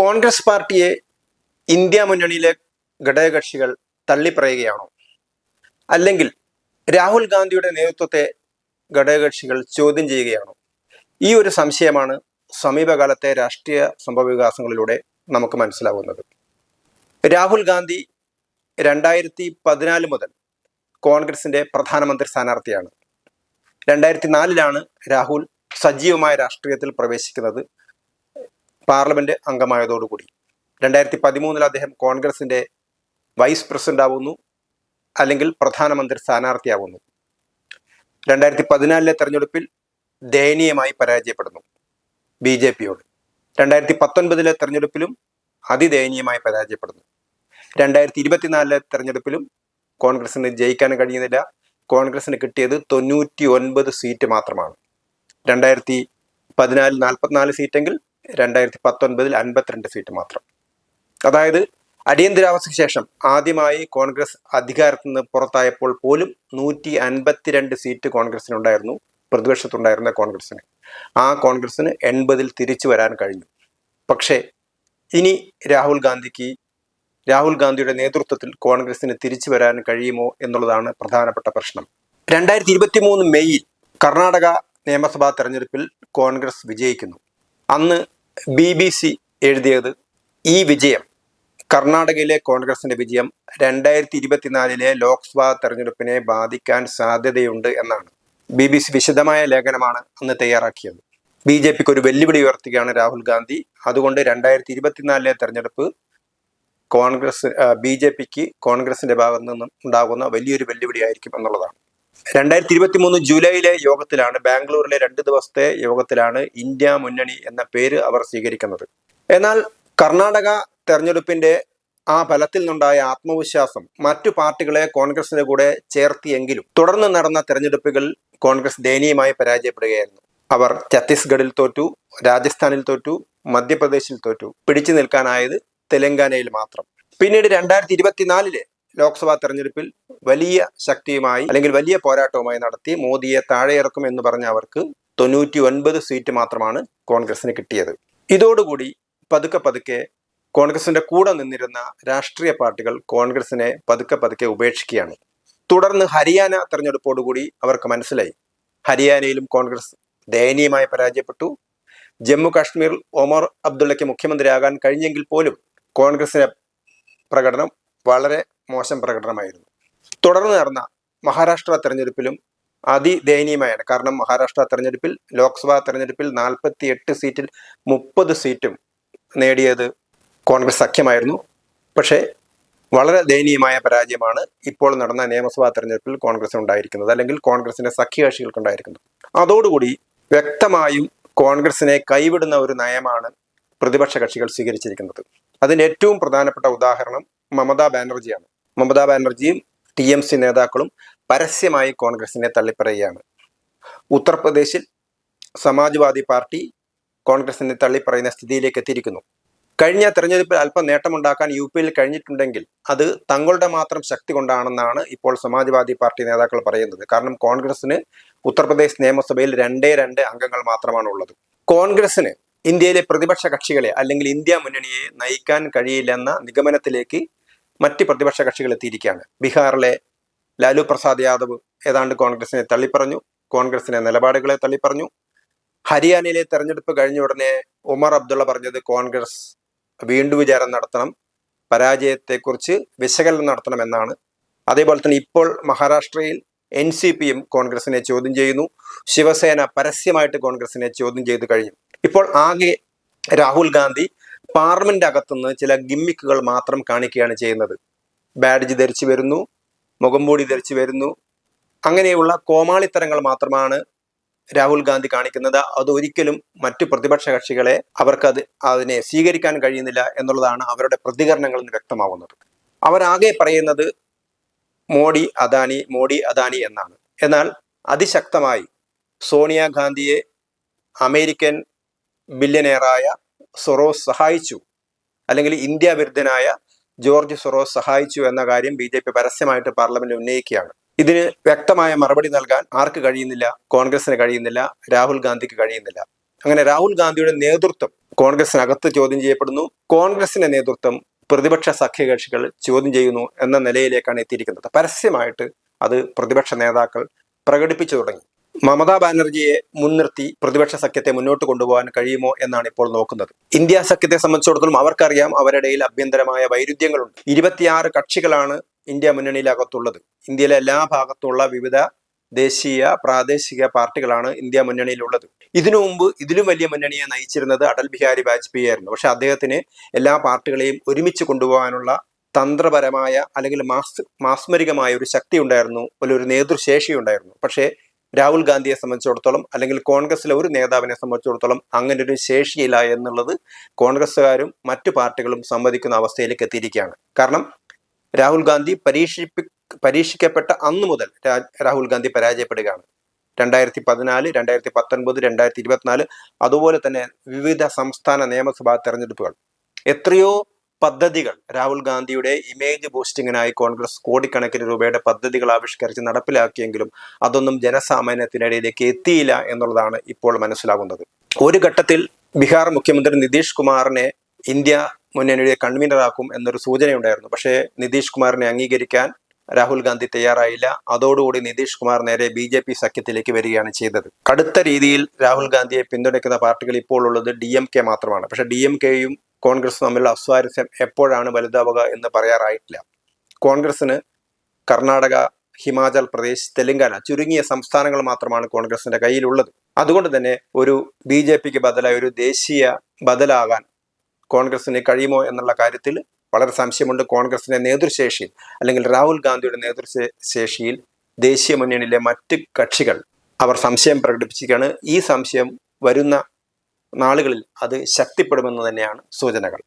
കോൺഗ്രസ് പാർട്ടിയെ ഇന്ത്യ മുന്നണിയിലെ ഘടകകക്ഷികൾ തള്ളിപ്പറയുകയാണോ? അല്ലെങ്കിൽ രാഹുൽ ഗാന്ധിയുടെ നേതൃത്വത്തെ ഘടകകക്ഷികൾ ചോദ്യം ചെയ്യുകയാണോ? ഈ ഒരു സംശയമാണ് സമീപകാലത്തെ രാഷ്ട്രീയ സംഭവവികാസങ്ങളിലൂടെ നമുക്ക് മനസ്സിലാവുന്നത്. രാഹുൽ ഗാന്ധി രണ്ടായിരത്തി പതിനാല് മുതൽ കോൺഗ്രസിന്റെ പ്രധാനമന്ത്രി സ്ഥാനാർത്ഥിയാണ്. രണ്ടായിരത്തി നാലിലാണ് രാഹുൽ സജീവമായ രാഷ്ട്രീയത്തിൽ പ്രവേശിക്കുന്നത്. പാർലമെന്റ് അംഗമായതോടുകൂടി. രണ്ടായിരത്തി പതിമൂന്നിൽ അദ്ദേഹം കോൺഗ്രസിന്റെ വൈസ് പ്രസിഡന്റ് ആവുന്നു അല്ലെങ്കിൽ പ്രധാനമന്ത്രി സ്ഥാനാർത്ഥിയാവുന്നു. രണ്ടായിരത്തി പതിനാലിലെ തെരഞ്ഞെടുപ്പിൽ ദയനീയമായി പരാജയപ്പെടുന്നു ബി ജെ പിയോട്. രണ്ടായിരത്തി പത്തൊൻപതിലെ തെരഞ്ഞെടുപ്പിലും അതിദയനീയമായി പരാജയപ്പെടുന്നു. രണ്ടായിരത്തി ഇരുപത്തിനാലിലെ തെരഞ്ഞെടുപ്പിലും കോൺഗ്രസിന് ജയിക്കാൻ കഴിയുന്നില്ല. കോൺഗ്രസിന് കിട്ടിയത് തൊണ്ണൂറ്റി ഒൻപത് സീറ്റ് മാത്രമാണ്. രണ്ടായിരത്തി പതിനാലിൽ നാൽപ്പത്തിനാല് സീറ്റെങ്കിൽ രണ്ടായിരത്തി പത്തൊൻപതിൽ അൻപത്തിരണ്ട് സീറ്റ് മാത്രം. അതായത് അടിയന്തരാവസ്ഥയ്ക്ക് ശേഷം ആദ്യമായി കോൺഗ്രസ് അധികാരത്തിൽ നിന്ന് പുറത്തായപ്പോൾ പോലും നൂറ്റി അൻപത്തിരണ്ട് സീറ്റ് കോൺഗ്രസിനുണ്ടായിരുന്നു പ്രതിപക്ഷത്തുണ്ടായിരുന്ന കോൺഗ്രസിന്. ആ കോൺഗ്രസിന് എൺപതിൽ തിരിച്ചു വരാൻ കഴിഞ്ഞു. പക്ഷേ ഇനി രാഹുൽ ഗാന്ധിക്ക് രാഹുൽ ഗാന്ധിയുടെ നേതൃത്വത്തിൽ കോൺഗ്രസിന് തിരിച്ചു വരാൻ കഴിയുമോ എന്നുള്ളതാണ് പ്രധാനപ്പെട്ട പ്രശ്നം. രണ്ടായിരത്തി ഇരുപത്തി മൂന്ന് മെയ്യിൽ കർണാടക നിയമസഭാ തെരഞ്ഞെടുപ്പിൽ കോൺഗ്രസ് വിജയിക്കുന്നു. അന്ന് ബി ബി സി എഴുതിയത് ഈ വിജയം കർണാടകയിലെ കോൺഗ്രസിന്റെ വിജയം രണ്ടായിരത്തി ഇരുപത്തിനാലിലെ ലോക്സഭാ തെരഞ്ഞെടുപ്പിനെ ബാധിക്കാൻ സാധ്യതയുണ്ട് എന്നാണ്. ബി ബി സി വിശദമായ ലേഖനമാണ് അന്ന് തയ്യാറാക്കിയത്. ബി ജെ പിക്ക് ഒരു വെല്ലുവിളി ഉയർത്തുകയാണ് രാഹുൽ ഗാന്ധി. അതുകൊണ്ട് രണ്ടായിരത്തി ഇരുപത്തിനാലിലെ തെരഞ്ഞെടുപ്പ് കോൺഗ്രസ് ബി ജെ പിക്ക് കോൺഗ്രസിന്റെ ഭാഗത്തു നിന്നും ഉണ്ടാകുന്ന വലിയൊരു വെല്ലുവിളിയായിരിക്കും എന്നുള്ളതാണ്. രണ്ടായിരത്തി ഇരുപത്തി മൂന്ന് ജൂലൈയിലെ യോഗത്തിലാണ് ബാംഗ്ലൂരിലെ രണ്ട് ദിവസത്തെ യോഗത്തിലാണ് ഇന്ത്യ മുന്നണി എന്ന പേര് അവർ സ്വീകരിക്കുന്നത്. എന്നാൽ കർണാടക തെരഞ്ഞെടുപ്പിന്റെ ആ ഫലത്തിൽ നിന്നുണ്ടായ ആത്മവിശ്വാസം മറ്റു പാർട്ടികളെ കോൺഗ്രസിന്റെ കൂടെ ചേർത്തിയെങ്കിലും തുടർന്ന് നടന്ന തെരഞ്ഞെടുപ്പുകൾ കോൺഗ്രസ് ദയനീയമായി പരാജയപ്പെടുകയായിരുന്നു. അവർ ഛത്തീസ്ഗഡിൽ തോറ്റു രാജസ്ഥാനിൽ തോറ്റു മധ്യപ്രദേശിൽ തോറ്റു. പിടിച്ചു നിൽക്കാനായത് തെലങ്കാനയിൽ മാത്രം. പിന്നീട് രണ്ടായിരത്തി ഇരുപത്തിനാലിലെ ലോക്സഭാ തെരഞ്ഞെടുപ്പിൽ വലിയ ശക്തിയുമായി അല്ലെങ്കിൽ വലിയ പോരാട്ടവുമായി നടത്തി മോദിയെ താഴെയിറക്കും എന്ന് പറഞ്ഞ അവർക്ക് തൊണ്ണൂറ്റി ഒൻപത് സീറ്റ് മാത്രമാണ് കോൺഗ്രസിന് കിട്ടിയത്. ഇതോടുകൂടി പതുക്കെ പതുക്കെ കോൺഗ്രസിന്റെ കൂടെ നിന്നിരുന്ന രാഷ്ട്രീയ പാർട്ടികൾ കോൺഗ്രസിനെ പതുക്കെ പതുക്കെ ഉപേക്ഷിക്കുകയാണ്. തുടർന്ന് ഹരിയാന തെരഞ്ഞെടുപ്പോടുകൂടി അവർക്ക് മനസ്സിലായി. ഹരിയാനയിലും കോൺഗ്രസ് ദയനീയമായി പരാജയപ്പെട്ടു. ജമ്മു കാശ്മീരിൽ ഒമർ അബ്ദുള്ളയ്ക്ക് മുഖ്യമന്ത്രിയാകാൻ കഴിഞ്ഞെങ്കിൽ പോലും കോൺഗ്രസിന്റെ പ്രകടനം വളരെ മോശം പ്രകടനമായിരുന്നു. തുടർന്ന് നടന്ന മഹാരാഷ്ട്ര തെരഞ്ഞെടുപ്പിലും അതിദയനീയമായാണ്. കാരണം മഹാരാഷ്ട്ര തെരഞ്ഞെടുപ്പിൽ ലോക്സഭാ തെരഞ്ഞെടുപ്പിൽ നാൽപ്പത്തി എട്ട് സീറ്റിൽ മുപ്പത് സീറ്റും നേടിയത് കോൺഗ്രസ് സഖ്യമായിരുന്നു. പക്ഷേ വളരെ ദയനീയമായ പരാജയമാണ് ഇപ്പോൾ നടന്ന നിയമസഭാ തെരഞ്ഞെടുപ്പിൽ കോൺഗ്രസ് ഉണ്ടായിരിക്കുന്നത് അല്ലെങ്കിൽ കോൺഗ്രസിന്റെ സഖ്യകക്ഷികൾക്ക് ഉണ്ടായിരിക്കുന്നത് അതോടുകൂടി വ്യക്തമായും കോൺഗ്രസിനെ കൈവിടുന്ന ഒരു നയമാണ് പ്രതിപക്ഷ കക്ഷികൾ സ്വീകരിച്ചിരിക്കുന്നത്. അതിന് ഏറ്റവും പ്രധാനപ്പെട്ട ഉദാഹരണം മമതാ ബാനർജിയാണ്. മമതാ ബാനർജിയും ടി എം സി നേതാക്കളും പരസ്യമായി കോൺഗ്രസിനെ തള്ളിപ്പറയുകയാണ്. ഉത്തർപ്രദേശിൽ സമാജ്വാദി പാർട്ടി കോൺഗ്രസിനെ തള്ളിപ്പറയുന്ന സ്ഥിതിയിലേക്ക് എത്തിയിരിക്കുന്നു. കഴിഞ്ഞ തെരഞ്ഞെടുപ്പിൽ അല്പം നേട്ടമുണ്ടാക്കാൻ യു പിയിൽ കഴിഞ്ഞിട്ടുണ്ടെങ്കിൽ അത് തങ്ങളുടെ മാത്രം ശക്തി കൊണ്ടാണെന്നാണ് ഇപ്പോൾ സമാജ്വാദി പാർട്ടി നേതാക്കൾ പറയുന്നത്. കാരണം കോൺഗ്രസിന് ഉത്തർപ്രദേശ് നിയമസഭയിൽ രണ്ടേ രണ്ട് അംഗങ്ങൾ മാത്രമാണ് ഉള്ളത് കോൺഗ്രസിന് ഇന്ത്യയിലെ പ്രതിപക്ഷ കക്ഷികളെ അല്ലെങ്കിൽ ഇന്ത്യ മുന്നണിയെ നയിക്കാൻ കഴിയില്ലെന്ന നിഗമനത്തിലേക്ക് മറ്റ് പ്രതിപക്ഷ കക്ഷികൾ എത്തിയിരിക്കുകയാണ്. ബീഹാറിലെ ലാലു പ്രസാദ് യാദവ് ഏതാണ്ട് കോൺഗ്രസിനെ തള്ളിപ്പറഞ്ഞു കോൺഗ്രസിന്റെ നിലപാടുകളെ തള്ളിപ്പറഞ്ഞു. ഹരിയാനയിലെ തെരഞ്ഞെടുപ്പ് കഴിഞ്ഞ ഉടനെ ഉമർ അബ്ദുള്ള പറഞ്ഞത് കോൺഗ്രസ് വീണ്ടും വിചാരം നടത്തണം പരാജയത്തെക്കുറിച്ച് വിശകലനം നടത്തണമെന്നാണ് അതേപോലെ തന്നെ ഇപ്പോൾ മഹാരാഷ്ട്രയിൽ എൻ സി പിയും കോൺഗ്രസിനെ ചോദ്യം ചെയ്യുന്നു. ശിവസേന പരസ്യമായിട്ട് കോൺഗ്രസിനെ ചോദ്യം ചെയ്തു കഴിഞ്ഞു. ഇപ്പോൾ ആകെ രാഹുൽ ഗാന്ധി പാർലമെന്റ് അകത്തുനിന്ന് ചില ഗിമ്മിക്കുകൾ മാത്രം കാണിക്കുകയാണ് ചെയ്യുന്നത്. ബാഡ്ജ് ധരിച്ചു വരുന്നു മുഖംമൂടി ധരിച്ചു വരുന്നു. അങ്ങനെയുള്ള കോമാളിത്തരങ്ങൾ മാത്രമാണ് രാഹുൽ ഗാന്ധി കാണിക്കുന്നത്. അതൊരിക്കലും മറ്റു പ്രതിപക്ഷ കക്ഷികളെ അവർക്ക് അതിനെ സ്വീകരിക്കാൻ കഴിയുന്നില്ല എന്നുള്ളതാണ് അവരുടെ പ്രതികരണങ്ങളിൽ നിന്ന് വ്യക്തമാവുന്നത്. അവരാകെ പറയുന്നത് മോഡി അദാനി മോഡി അദാനി എന്നാണ്. എന്നാൽ അതിശക്തമായി സോണിയാഗാന്ധിയെ അമേരിക്കൻ ബില്യനെയറായ സൊറോസ് സഹായിച്ചു. അല്ലെങ്കിൽ ഇന്ത്യ വിരുദ്ധനായ ജോർജ് സൊറോസ് സഹായിച്ചു എന്ന കാര്യം ബി ജെ പി പരസ്യമായിട്ട് പാർലമെന്റിൽ ഉന്നയിക്കുകയാണ്. ഇതിന് വ്യക്തമായ മറുപടി നൽകാൻ ആർക്ക് കഴിയുന്നില്ല? കോൺഗ്രസിന് കഴിയുന്നില്ല. രാഹുൽ ഗാന്ധിക്ക് കഴിയുന്നില്ല. അങ്ങനെ രാഹുൽ ഗാന്ധിയുടെ നേതൃത്വം കോൺഗ്രസിനകത്ത് ചോദ്യം ചെയ്യപ്പെടുന്നു. കോൺഗ്രസിന്റെ നേതൃത്വം പ്രതിപക്ഷ സഖ്യകക്ഷികൾ ചോദ്യം ചെയ്യുന്നു എന്ന നിലയിലേക്കാണ് എത്തിയിരിക്കുന്നത്. പരസ്യമായിട്ട് അത് പ്രതിപക്ഷ നേതാക്കൾ പ്രകടിപ്പിച്ചു തുടങ്ങി. മമതാ ബാനർജിയെ മുൻനിർത്തി പ്രതിപക്ഷ സഖ്യത്തെ മുന്നോട്ട് കൊണ്ടുപോകാൻ കഴിയുമോ എന്നാണ് ഇപ്പോൾ നോക്കുന്നത്. ഇന്ത്യ സഖ്യത്തെ സംബന്ധിച്ചിടത്തോളം അവർക്കറിയാം അവരുടെ ഇടയിൽ അഭ്യന്തരമായ വൈരുദ്ധ്യങ്ങളുണ്ട്. ഇരുപത്തിയാറ് കക്ഷികളാണ് ഇന്ത്യ മുന്നണിയിലകത്തുള്ളത്. ഇന്ത്യയിലെ എല്ലാ ഭാഗത്തുള്ള വിവിധ ദേശീയ പ്രാദേശിക പാർട്ടികളാണ് ഇന്ത്യ മുന്നണിയിലുള്ളത്. ഇതിനു മുമ്പ് ഇതിലും വലിയ മുന്നണിയെ നയിച്ചിരുന്നത് അടൽ ബിഹാരി വാജ്പേയി ആയിരുന്നു. പക്ഷെ അദ്ദേഹത്തിന് എല്ലാ പാർട്ടികളെയും ഒരുമിച്ച് കൊണ്ടുപോകാനുള്ള തന്ത്രപരമായ അല്ലെങ്കിൽ മാസ് മാസ്മരികമായ ഒരു ശക്തി ഉണ്ടായിരുന്നു ഒരു നേതൃശേഷി ഉണ്ടായിരുന്നു പക്ഷേ രാഹുൽ ഗാന്ധിയെ സംബന്ധിച്ചിടത്തോളം അല്ലെങ്കിൽ കോൺഗ്രസിലെ ഒരു നേതാവിനെ സംബന്ധിച്ചിടത്തോളം അങ്ങനെ ഒരു ശേഷിയില്ല എന്നുള്ളത് കോൺഗ്രസ്സുകാരും മറ്റു പാർട്ടികളും സമ്മതിക്കുന്ന അവസ്ഥയിലേക്ക് എത്തിയിരിക്കുകയാണ്. കാരണം രാഹുൽ ഗാന്ധി പരീക്ഷിപ്പി പരീക്ഷിക്കപ്പെട്ട അന്നു മുതൽ രാഹുൽ ഗാന്ധി പരാജയപ്പെടുകയാണ്. രണ്ടായിരത്തി പതിനാല് രണ്ടായിരത്തി പത്തൊൻപത് രണ്ടായിരത്തി ഇരുപത്തിനാല് അതുപോലെ തന്നെ വിവിധ സംസ്ഥാന നിയമസഭാ തെരഞ്ഞെടുപ്പുകൾ. എത്രയോ പദ്ധതികൾ. രാഹുൽ ഗാന്ധിയുടെ ഇമേജ് ബൂസ്റ്റിങ്ങിനായി കോൺഗ്രസ് കോടിക്കണക്കിന് രൂപയുടെ പദ്ധതികൾ ആവിഷ്കരിച്ച് നടപ്പിലാക്കിയെങ്കിലും അതൊന്നും ജനസാമാന്യത്തിനിടയിലേക്ക് എത്തിയില്ല എന്നുള്ളതാണ് ഇപ്പോൾ മനസ്സിലാകുന്നത്. ഒരു ഘട്ടത്തിൽ ബീഹാർ മുഖ്യമന്ത്രി നിതീഷ് കുമാറിനെ ഇന്ത്യ മുന്നണിയുടെ കൺവീനറാക്കും എന്നൊരു സൂചനയുണ്ടായിരുന്നു. പക്ഷേ നിതീഷ് കുമാറിനെ അംഗീകരിക്കാൻ രാഹുൽ ഗാന്ധി തയ്യാറായില്ല. അതോടുകൂടി നിതീഷ് കുമാർ നേരെ ബി ജെ പി സഖ്യത്തിലേക്ക് വരികയാണ് ചെയ്തത്. കടുത്ത രീതിയിൽ രാഹുൽ ഗാന്ധിയെ പിന്തുണയ്ക്കുന്ന പാർട്ടികൾ ഇപ്പോൾ ഉള്ളത് ഡി എം കെ മാത്രമാണ്. പക്ഷേ ഡി എം കെയും കോൺഗ്രസും തമ്മിലുള്ള അസ്വാരസ്യം എപ്പോഴാണ് വലുതാവുക എന്ന് പറയാറായിട്ടില്ല. കോൺഗ്രസിന് കർണാടക ഹിമാചൽ പ്രദേശ് തെലങ്കാന ചുരുങ്ങിയ സംസ്ഥാനങ്ങൾ മാത്രമാണ് കോൺഗ്രസിന്റെ കയ്യിലുള്ളത്. അതുകൊണ്ട് തന്നെ ഒരു ബി ജെ പിക്ക് ബദലായി ഒരു ദേശീയ ബദലാകാൻ കോൺഗ്രസിന് കഴിയുമോ എന്നുള്ള കാര്യത്തിൽ വളരെ സംശയമുണ്ട്. കോൺഗ്രസിന്റെ നേതൃശേഷിയിൽ അല്ലെങ്കിൽ രാഹുൽ ഗാന്ധിയുടെ നേതൃശേഷിയിൽ ദേശീയ മുന്നണിയിലെ മറ്റ് കക്ഷികൾ അവർ സംശയം പ്രകടിപ്പിച്ചിരിക്കുകയാണ്. ഈ സംശയം വരുന്ന നാളുകളിൽ അത് ശക്തിപ്പെടുമെന്ന് തന്നെയാണ് സൂചനകൾ.